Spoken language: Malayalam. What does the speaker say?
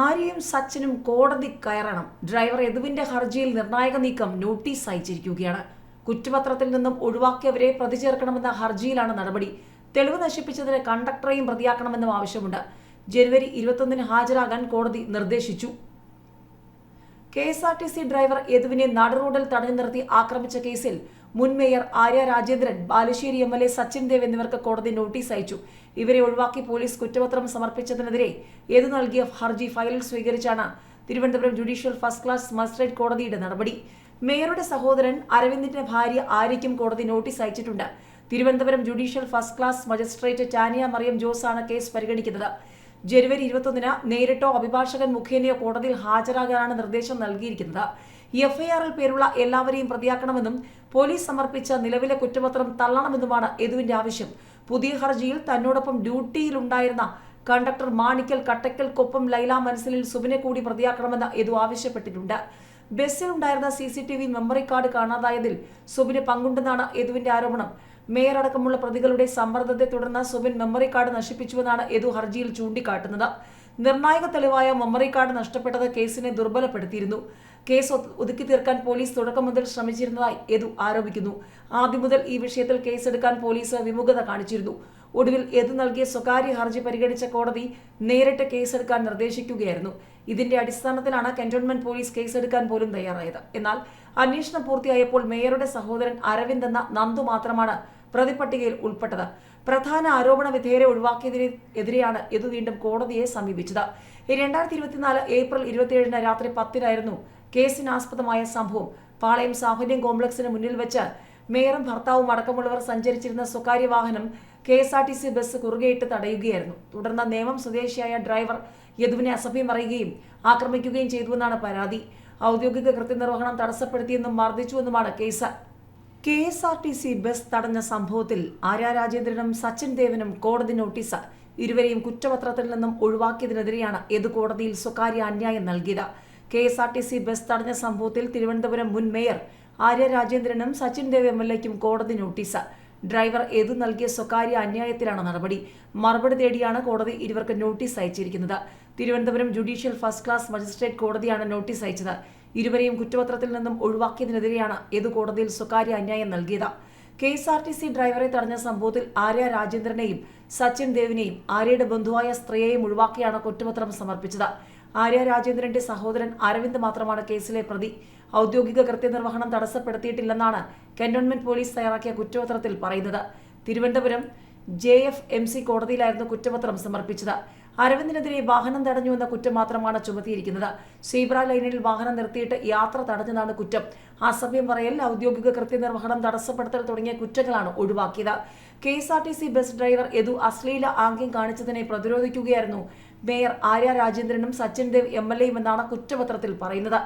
ആര്യയും സച്ചിനും കോടതി കയറണം. ഡ്രൈവർ യദുവിന്റെ ഹർജിയിൽ നിർണായക നീക്കം നോട്ടീസ് അയച്ചിരിക്കുകയാണ്. കുറ്റപത്രത്തിൽ നിന്നും ഒഴിവാക്കിയവരെ പ്രതി ചേർക്കണമെന്ന ഹർജിയിലാണ് നടപടി. തെളിവ് നശിപ്പിച്ചതിന് കണ്ടക്ടറെയും പ്രതിയാക്കണമെന്നും ആവശ്യമുണ്ട്. ജനുവരി ഇരുപത്തൊന്നിന് ഹാജരാകാൻ കോടതി നിർദ്ദേശിച്ചു. K S R T C driver യദുവിനെ നടുറോഡിൽ തടഞ്ഞു നിർത്തി ആക്രമിച്ച കേസിൽ മുൻ mayor Arya Rajendran Balussery M L A Sachin Dev എന്നിവർക്ക് കോടതി നോട്ടീസ് അയച്ചു. ഇവരെ ഒഴിവാക്കി പോലീസ് കുറ്റപത്രം സമർപ്പിച്ചതിനെതിരെ ഏതു നൽകിയ ഹർജി ഫയലിൽ സ്വീകരിച്ചാണ് Thiruvananthapuram judicial first class magistrate കോടതിയുടെ നടപടി. മേയറുടെ സഹോദരൻ അരവിന്ദിന്റെ ഭാര്യ ആര്യയ്ക്കും കോടതി നോട്ടീസ് അയച്ചിട്ടുണ്ട്. Thiruvananthapuram judicial first class magistrate Tania Mariam Jose ആണ് കേസ് പരിഗണിക്കുന്നത്. ജനുവരി ഇരുപത്തൊന്നിന് നേരിട്ടോ അഭിഭാഷകൻ മുഖേനയോ കോടതിയിൽ ഹാജരാകാനാണ് നിർദ്ദേശം നൽകിയിരിക്കുന്നത്. എഫ്ഐആറിൽ പേരുള്ള എല്ലാവരെയും പ്രതിയാക്കണമെന്നും പോലീസ് സമർപ്പിച്ച നിലവിലെ കുറ്റപത്രം തള്ളണമെന്നുമാണ് യദുവിന്റെ ആവശ്യം. പുതിയ ഹർജിയിൽ തന്നോടൊപ്പം ഡ്യൂട്ടിയിലുണ്ടായിരുന്ന കണ്ടക്ടർ മാണിക്കൽ കട്ടക്കൽക്കൊപ്പം ലൈല മനസ്സിലിൽ സുബിനെ കൂടി പ്രതിയാക്കണമെന്ന് യദു ആവശ്യപ്പെട്ടിട്ടുണ്ട്. ബസ്സിലുണ്ടായിരുന്ന C C T V memory card കാണാതായതിൽ സുബിന് പങ്കുണ്ടെന്നാണ് യദുവിന്റെ ആരോപണം. മേയർ അടക്കമുള്ള പ്രതികളുടെ സമ്മർദ്ദത്തെ തുടർന്ന് സുബിൻ മെമ്മറി കാർഡ് നശിപ്പിച്ചുവെന്നാണ് യദു ഹർജിയിൽ ചൂണ്ടിക്കാട്ടുന്നത്. നിർണായക തെളിവായ മെമ്മറി കാർഡ് നഷ്ടപ്പെട്ടത് കേസിനെ ദുർബലപ്പെടുത്തിയിരുന്നു. കേസ് ഒതുക്കി തീർക്കാൻ പോലീസ് തുടക്കം മുതൽ ശ്രമിച്ചിരുന്നതായി യദു ആരോപിക്കുന്നു. ആദ്യം മുതൽ ഈ വിഷയത്തിൽ കേസെടുക്കാൻ പോലീസ് വിമുഖത കാണിച്ചിരുന്നു. ഒടുവിൽ യദു നൽകിയ സ്വകാര്യ ഹർജി പരിഗണിച്ച കോടതി നേരിട്ട് കേസെടുക്കാൻ നിർദ്ദേശിക്കുകയായിരുന്നു. ഇതിന്റെ അടിസ്ഥാനത്തിലാണ് കന്റോൺമെന്റ് പോലീസ് കേസെടുക്കാൻ പോലും തയ്യാറായത്. എന്നാൽ അന്വേഷണം പൂർത്തിയായപ്പോൾ മേയറുടെ സഹോദരൻ അരവിന്ദ് എന്ന നന്ദു മാത്രമാണ് പ്രതിപട്ടികയിൽ ഉൾപ്പെട്ടത്. പ്രധാന ആരോപണ വിധേയരെ ഒഴിവാക്കിയതിനെ എതിരെയാണ് യദു വീണ്ടും കോടതിയെ സമീപിച്ചത്. രണ്ടായിരത്തി ഇരുപത്തിനാല് ഏപ്രിൽ ഇരുപത്തിയേഴിന് രാത്രി പത്തിനായിരുന്നു കേസിനാസ്പദമായ സംഭവം. പാളയം സാഹുല്യം കോംപ്ലക്സിന് മുന്നിൽ വെച്ച് മേയറും ഭർത്താവും അടക്കമുള്ളവർ സഞ്ചരിച്ചിരുന്ന സ്വകാര്യ വാഹനം K S R T C bus കുറുകെയിട്ട് തടയുകയായിരുന്നു. തുടർന്ന് നേമം സ്വദേശിയായ ഡ്രൈവർ യദുവിനെ അസഭ്യം പറയുകയും ആക്രമിക്കുകയും ചെയ്തുവെന്നാണ് പരാതി. ഔദ്യോഗിക കൃത്യനിർവഹണം തടസ്സപ്പെടുത്തിയെന്നും മർദ്ദിച്ചുവെന്നുമാണ് case. K S R T C bus തടഞ്ഞ സംഭവത്തിൽ ആര്യ രാജേന്ദ്രനും സച്ചിൻ ദേവനും കോടതി നോട്ടീസ് ഇരുവരെയും കുറ്റപത്രത്തിൽ നിന്നും ഒഴിവാക്കിയതിനെതിരെയാണ് യദു കോടതിയിൽ സ്വകാര്യ അന്യായം നൽകിയത്. K S R T C bus തടഞ്ഞ സംഭവത്തിൽ തിരുവനന്തപുരം മുൻ മേയർ ആര്യ രാജേന്ദ്രനും സച്ചിൻ ദേവ് എം എൽ എക്കും കോടതി നോട്ടീസ്. ഡ്രൈവർ എതു നൽകിയ സ്വകാര്യ അന്യായത്തിലാണ് നടപടി. മറുപടി തേടിയാണ് കോടതി ഇരുവർക്ക് നോട്ടീസ് അയച്ചിരിക്കുന്നത്. Thiruvananthapuram judicial first class magistrate കോടതിയാണ് നോട്ടീസ് അയച്ചത്. ഇരുവരെയും കുറ്റപത്രത്തിൽ നിന്നും ഒഴിവാക്കിയതിനെതിരെയാണ് ഏതു കോടതിയിൽ സ്വകാര്യ അന്യായം നൽകിയത്. K S R T C ഡ്രൈവറെ തടഞ്ഞ സംഭവത്തിൽ ആര്യ രാജേന്ദ്രനെയും സച്ചിൻ ദേവിനെയും ആര്യയുടെ ബന്ധുവായ സ്ത്രീയെയും ഒഴിവാക്കിയാണ് കുറ്റപത്രം സമർപ്പിച്ചത്. ആര്യ രാജേന്ദ്രന്റെ സഹോദരൻ അരവിന്ദ് മാത്രമാണ് കേസിലെ പ്രതി. ഔദ്യോഗിക കൃത്യനിർവഹണം തടസ്സപ്പെടുത്തിയിട്ടില്ലെന്നാണ് കന്റോൺമെന്റ് പോലീസ് തയ്യാറാക്കിയ കുറ്റപത്രത്തിൽ പറയുന്നത്. Thiruvananthapuram J F M C കോടതിയിലായിരുന്നു കുറ്റപത്രം സമർപ്പിച്ചത്. അരവിന്ദിനെതിരെ വാഹനം തടഞ്ഞു എന്ന കുറ്റം മാത്രമാണ് ചുമത്തിയിരിക്കുന്നത്. സീബ്ര ലൈനിൽ വാഹനം നിർത്തിയിട്ട് യാത്ര തടഞ്ഞതാണ് കുറ്റം. അസഭ്യം പറയൽ ഔദ്യോഗിക കൃത്യനിർവഹണം തടസ്സപ്പെടുത്തൽ തുടങ്ങിയ കുറ്റങ്ങളാണ് ഒഴിവാക്കിയത്. K S R T C bus driver Yadu അശ്ലീല ആംഗ്യം കാണിച്ചതിനെ പ്രതിരോധിക്കുകയായിരുന്നു. മേയർ ആര്യ രാജേന്ദ്രനും സച്ചിൻ ദേവ് എം എൽ എയും എന്നാണ് കുറ്റപത്രത്തിൽ പറയുന്നത്